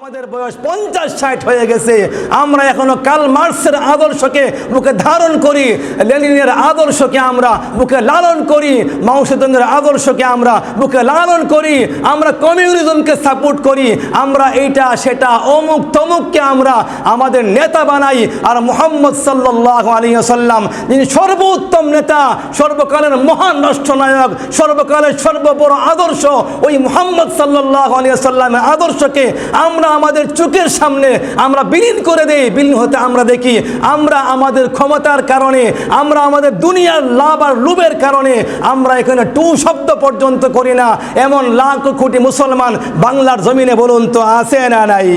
আমাদের বয়স পঞ্চাশ, ষাট হয়ে গেছে। আমরা এখনও কাল মার্কসের আদর্শকে বুকে ধারণ করি, লেনিনের আদর্শকে আমরা বুকে লালন করি মাও সেতুংয়ের আদর্শকে আমরা বুকে লালন করি, আমরা কমিউনিজমকে সাপোর্ট করি, আমরা এইটা, সেটা, অমুক তমুককে আমরা আমাদের নেতা বানাই। আর মোহাম্মদ সাল্লাহ আলী সাল্লাম যিনি সর্বোত্তম নেতা, সর্বকালের মহান রাষ্ট্রনায়ক, সর্বকালের সর্ববড় আদর্শ, ওই মোহাম্মদ সাল্লাহ আলী সাল্লামের আদর্শকে আমরা আমাদের চোখের সামনে আমরা বিলীন করে দেই, বিলীন হতে আমরা দেখি, আমরা আমাদের ক্ষমতার কারণে, আমরা আমাদের দুনিয়ার লাভ আর লুবের কারণে আমরা এখানে টু শব্দ পর্যন্ত করি না। এমন লাখ কোটি মুসলমান বাংলার জমিনে বলুন তো আছে না নাই?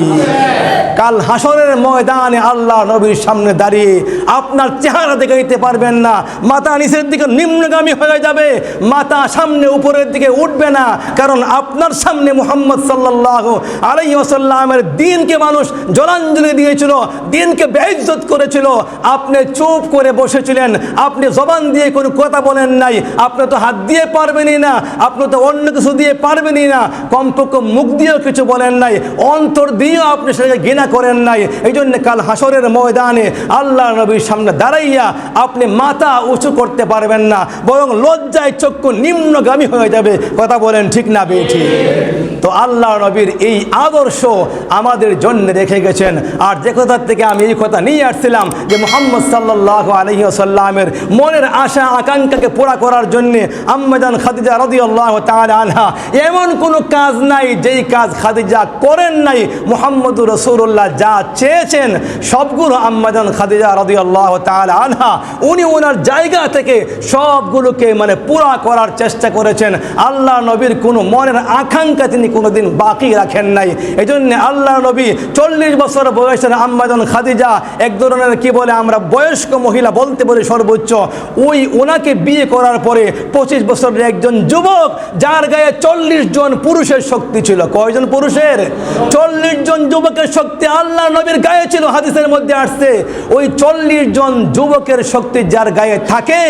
কাল হাসরের ময়দানে আল্লাহ নবীর সামনে দাঁড়িয়ে আপনার চেহারা দেখে দিতে পারবেন না। মাথা নিচের দিকে নিম্নগামী হয়ে যাবে, মাথা সামনে উপরের দিকে উঠবে না। কারণ আপনার সামনে মুহাম্মদ সাল্লাহ আলাই ওসাল্লামের দিনকে মানুষ জলাঞ্জলি দিয়েছিল, দিনকে বেইজ্জত করেছিল। আপনি চুপ করে বসেছিলেন, আপনি জবান দিয়ে কোনো কথা বলেন নাই। আপনি তো হাত দিয়ে পারবেনই না, আপনি তো অন্য কিছু দিয়ে পারবেনই না। কমপক্ষে মুখ দিয়েও কিছু বলেন নাই, অন্তর দিয়েও আপনি সেটাকে ঘৃণা করেন নাই। এই জন্য কাল হাসরের ময়দানে আল্লাহ নবীর সামনে দাঁড়াইয়া আপনি মাথা উঁচু করতে পারবেন না, বরং লজ্জায় চক্ষু নিম্নগামী হয়ে যাবে। কথা বলেন ঠিক না বেঠি তো আল্লাহ নবীর এই আদর্শ আমাদের জন্য রেখে গেছেন। আর যে কথার থেকে আমি এই কথা নিয়ে আসছিলাম যে মোহাম্মদ সাল্লাহ আলহি সাল্লামের মনের আশা, আকাঙ্ক্ষাকে পুরা করার জন্য আম্মাজান খাদিজা রদি আল্লাহ আনহা, এমন কোনো কাজ নাই যেই কাজ খাদিজা করেন নাই। মোহাম্মদুর রসুল্লাহ যা চেয়েছেন, সবগুলো আম্মাজান খাদিজা রদি আল্লাহ আনহা, উনি ওনার জায়গা থেকে সবগুলোকে মানে পুরা করার চেষ্টা করেছেন। আল্লাহ নবীর কোনো মনের আকাঙ্ক্ষা তিনি কোনোদিন বাকি রাখেন নাই। এই জন্য আল্লাহ নবী চল্লিশ বছর বয়সের আম্মাজন খাদিজা এক ধরনের কি বলে আমরা বয়স্ক মহিলা বলতে বলি সর্বোচ্চ। ওই ওনাকে বিয়ে করার পরে পঁচিশ বছরের একজন যুবক যার গায়ে চল্লিশ জন পুরুষের শক্তি ছিল। কয়জন পুরুষের? চল্লিশ জন যুবকের শক্তি আল্লাহ নবীর গায়ে ছিল, হাদিসের মধ্যে আসছে। ওই চল্লিশ জন যুবকের শক্তি যার গায়ে থাকে,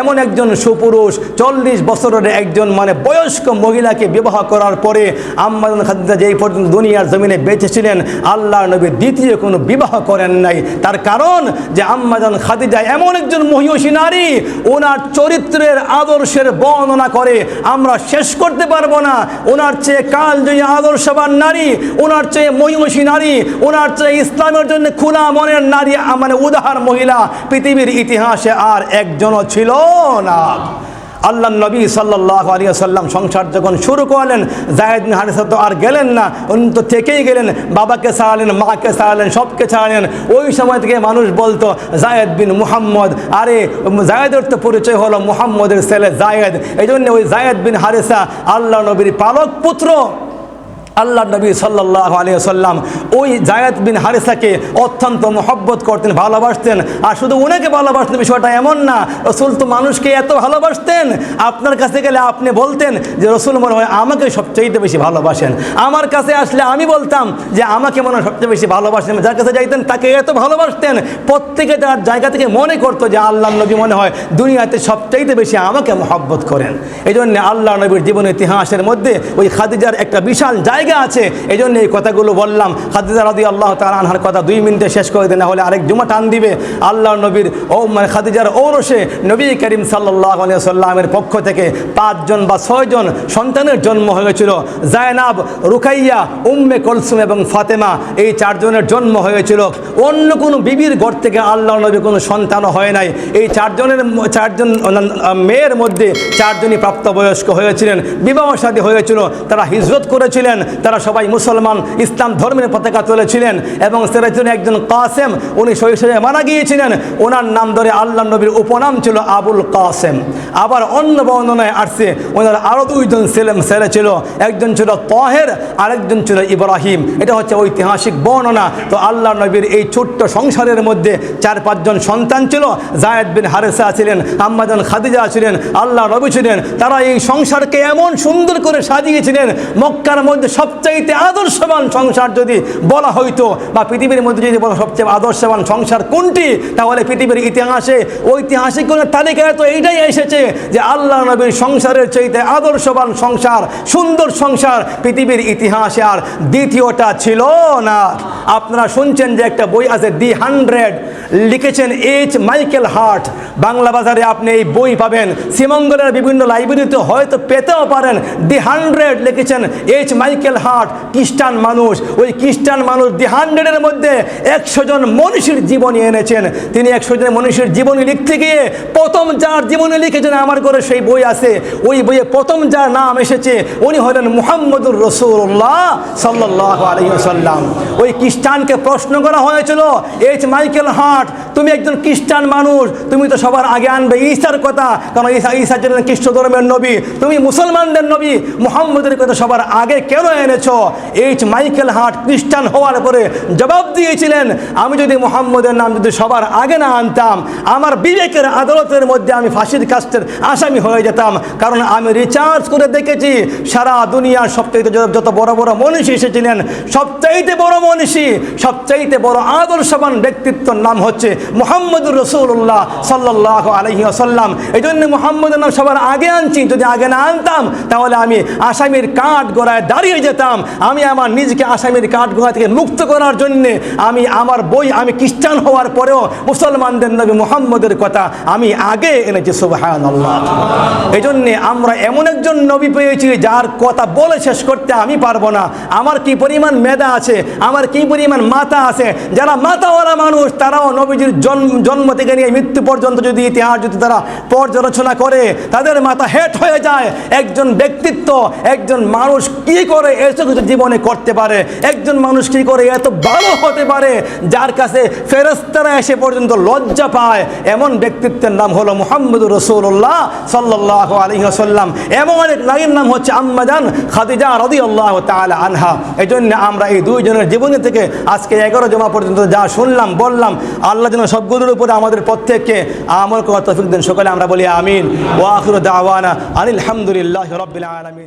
এমন একজন সুপুরুষ চল্লিশ বছরের একজন মানে বয়স্ক মহিলাকে বিবাহ করার পরে আম্মাজন খাদিজা যেই পর্যন্ত দুনিয়ার জমিনে বেঁচেছিলেন আল্লাহ নবী দ্বিতীয় কোনো বিবাহ করেন নাই। তার কারণ যে আম্মাজান খাদিজা এমন একজন মহিষী নারী, ওনার চরিত্রের আদর্শের বর্ণনা করে, আমরা শেষ করতে পারব না। ওনার চেয়ে কাল জয়ী আদর্শবান নারী, ওনার চেয়ে মহিষী নারী, ওনার চেয়ে ইসলামের জন্য খোলা মনের নারী মানে উদাহার মহিলা, পৃথিবীর ইতিহাসে আর একজনও ছিল না। আল্লাহ নবী সাল্লাহ আলী সাল্লাম সংসার যখন শুরু করলেন বিন হারিসা তো আর গেলেন না, উনি তো থেকেই গেলেন, বাবাকে ছাড়ালেন, মাকে ছাড়ালেন, সবকে ছাড়ালেন। ওই সময় থেকে মানুষ বলতো, জায়েদ বিন মুহাম্মদ, আরে, জায়েদের তো পরিচয় হলো মুহাম্মদের ছেলে জায়েদ। এই জন্য ওই জায়েদ বিন হারিসা আল্লাহ নবীর পালক পুত্র। আল্লাহ নবী সাল্লাহ আলিয়া সাল্লাম ওই জায়াত বিন হারিসাকে অত্যন্ত মহব্বত করতেন, ভালোবাসতেন। আর শুধু ওনাকে ভালোবাসতেন, বিষয়টা এমন না। রসুল তো মানুষকে এত ভালোবাসতেন। আপনার কাছে গেলে আপনি বলতেন যে, রসুল মনে হয় আমাকে সবচেয়ে বেশি ভালোবাসেন। আমার কাছে আসলে আমি বলতাম যে, আমাকে মনে হয় সবচেয়ে বেশি ভালোবাসেন। যার কাছে যাইতেন, তাকে এত ভালোবাসতেন, প্রত্যেকে তার জায়গা থেকে মনে করতো যে, আল্লাহ নবী মনে হয় দুনিয়াতে সবচাইতে বেশি আমাকে মহব্বত করেন। এই জন্য আল্লাহ নবীর জীবন ইতিহাসের মধ্যে ওই খাদিজার একটা বিশাল জায়গা আছে এই জন্য এই কথাগুলো বললাম। খাদিজা রাদি আল্লাহ তার আনহার কথা দুই মিনিটে শেষ করে দেন হলে আরেক জুমা টান দিবে। আল্লাহ নবীর ও মানে খাদিজার ঔরসে নবী করিম সাল্লাহ আলিয়া সাল্লামের পক্ষ থেকে পাঁচজন বা ছয়জন সন্তানের জন্ম হয়েছিল। জায়নাব, রুকাইয়া, উম্মে কলসুম এবং ফাতেমা এই চারজনের জন্ম হয়েছিল। অন্য কোনো বিবির ঘর থেকে আল্লাহ নবী কোনো সন্তানও হয় নাই। এই চারজনের চারজন মেয়ের মধ্যে চারজনই প্রাপ্তবয়স্ক হয়েছিলেন। বিবাহ সাদী হয়েছিল, তারা হিজরত করেছিলেন। তারা সবাই মুসলমান, ইসলাম ধর্মের পতাকা তুলেছিলেন এবং সেরা একজন কাসেম, উনি শৈশবে মারা গিয়েছিলেন। ওনার নাম ধরে আল্লাহ নবীর উপনাম ছিল আবুল কাসেম। আবার অন্য বর্ণনায় আসছে, ওনার আরও দুইজন ছেলে ছেলে ছিল, একজন ছিল তহের, আরেকজন ছিল ইব্রাহিম। এটা হচ্ছে ঐতিহাসিক বর্ণনা। তো আল্লাহ নবীর এই ছোট্ট সংসারের মধ্যে চার, পাঁচজন সন্তান ছিল। জায়দ বিন হারেসা ছিলেন আম্মাজান খাদিজা ছিলেন, আল্লাহ নবী ছিলেন। তারা এই সংসারকে এমন সুন্দর করে সাজিয়েছিলেন, মক্কার মধ্যে সবচাইতে আদর্শবান সংসার যদি বলা হইতো, বা পৃথিবীর মধ্যে যদি বলা সবচেয়ে আদর্শবান সংসার কোনটি, তাহলে পৃথিবীর ইতিহাসে, ঐতিহাসিক কোনো তালিকায় তো এইটাই এসেছে যে আল্লাহ নবীর সংসারের চাইতে আদর্শবান সংসার, সুন্দর সংসার পৃথিবীর ইতিহাসে আর দ্বিতীয়টা ছিল না। আপনারা শুনছেন যে একটা বই আছে দি হান্ড্রেড, লিখেছেন এইচ মাইকেল হার্ট। বাংলা বাজারে আপনি এই বই পাবেন। শ্রীমঙ্গলের বিভিন্ন লাইব্রেরিতে হয়তো পেতেও পারেন। দি হান্ড্রেড লিখেছেন এইচ মাইকেল হার্ট খ্রিস্টান মানুষ, ওই খ্রিস্টান মানুষ দি হান্ড্রেডের মধ্যে একশো জন মনীষীর জীবনী এনেছেন। তিনি একশো জন মনীষীর জীবনী লিখতে গিয়ে প্রথম যার জীবনী লিখেছেন, আমার ঘরে সেই বই আছে। ওই বইয়ে প্রথম যার নাম এসেছে, উনি হলেন মুহাম্মদুর রসুল্লাহ সাল্লাহ আলহিহাল্লাম ওই খ্রিস্টানকে প্রশ্ন করা হয়েছিল, এইচ মাইকেল হার্ট, তুমি একজন খ্রিস্টান মানুষ, তুমি তো সবার আগে আনবে ঈশার কথা, কারণ ঈশা ঈশা ছিলেন খ্রিস্ট ধর্মের নবী, তুমি মুসলমানদের নবী, মুহাম্মদের কথা সবার আগে কেন এনেছো। এইচ মাইকেল হার্ট খ্রিস্টান হওয়ার পরে জবাব দিয়েছিলেন, আমি যদি মুহাম্মদের নাম যদি সবার আগে না আনতাম, আমার বিবেকের আদালতের মধ্যে আমি ফাঁসির কাস্টের আসামি হয়ে যেতাম। কারণ আমি রিচার্জ করে দেখেছি, সারা দুনিয়ার সবচাইতে যত- বড় বড় মনীষী এসেছিলেন, সবচাইতে বড় মনীষী, সবচাইতে বড় আদর্শবান ব্যক্তিত্বর নাম হচ্ছে মুহাম্মদুর রসুল্লাহ সাল্লাহ আলহি আসাল্লাম এই জন্য মুহাম্মদের নাম সবার আগে আনছি, যদি আগে না আনতাম, তাহলে আমি আসামির কাঠ গোড়ায় দাঁড়িয়ে যেতাম, আমি আমার নিজেকে আসামির কাঠ গোড়া থেকে মুক্ত করার জন্যে আমি আমার বই আমি খ্রিস্টান হওয়ার পরেও মুসলমানদের নবী মুহাম্মদের কথা আমি আগে এনেছি সুবাহান আল্লাহ এই জন্যে আমরা এমন একজন নবী পেয়েছি যার কথা বলে শেষ করতে আমি পারব না। আমার কি পরিমাণ মেধা আছে? আমার কি পরিমাণ মাথা আছে? যারা মাথাওয়ালা মানুষ, তারাও নবীজির জন্ম জন্ম থেকে নিয়ে মৃত্যু পর্যন্ত যদি ইতিহাস, যদি তারা পর্যালোচনা করে, তাদের মাথা হেট হয়ে যায়। একজন ব্যক্তিত্ব, একজন মানুষ কি করে এত কিছু জীবনে করতে পারে। একজন মানুষ কি করে এত ভালো হতে পারে? যার কাছে ফেরস্তারা এসে পর্যন্ত লজ্জা পায়। এমন ব্যক্তিত্বের নাম হলো মুহাম্মদুর রসুল্লাহ সাল্লাহ আলহিহাসাল্লাম এমন অনেক নারীর নাম হচ্ছে আম্মাজান খাদিজা রদি আল্লাহ তালা আনহা। এই জন্য আমরা এই দুইজনের জীবনী থেকে আজকে এগারো জমা পর্যন্ত যা শুনলাম, বললাম, আল্লাহ যেন সবগুলোর উপরে আমাদের প্রত্যেককে আমল করার তফিক সকালে আমরা বলি আমিন। ওয়াখির দাওয়ানা আনিল হামদুলিল্লাহ রবিল আলমিন।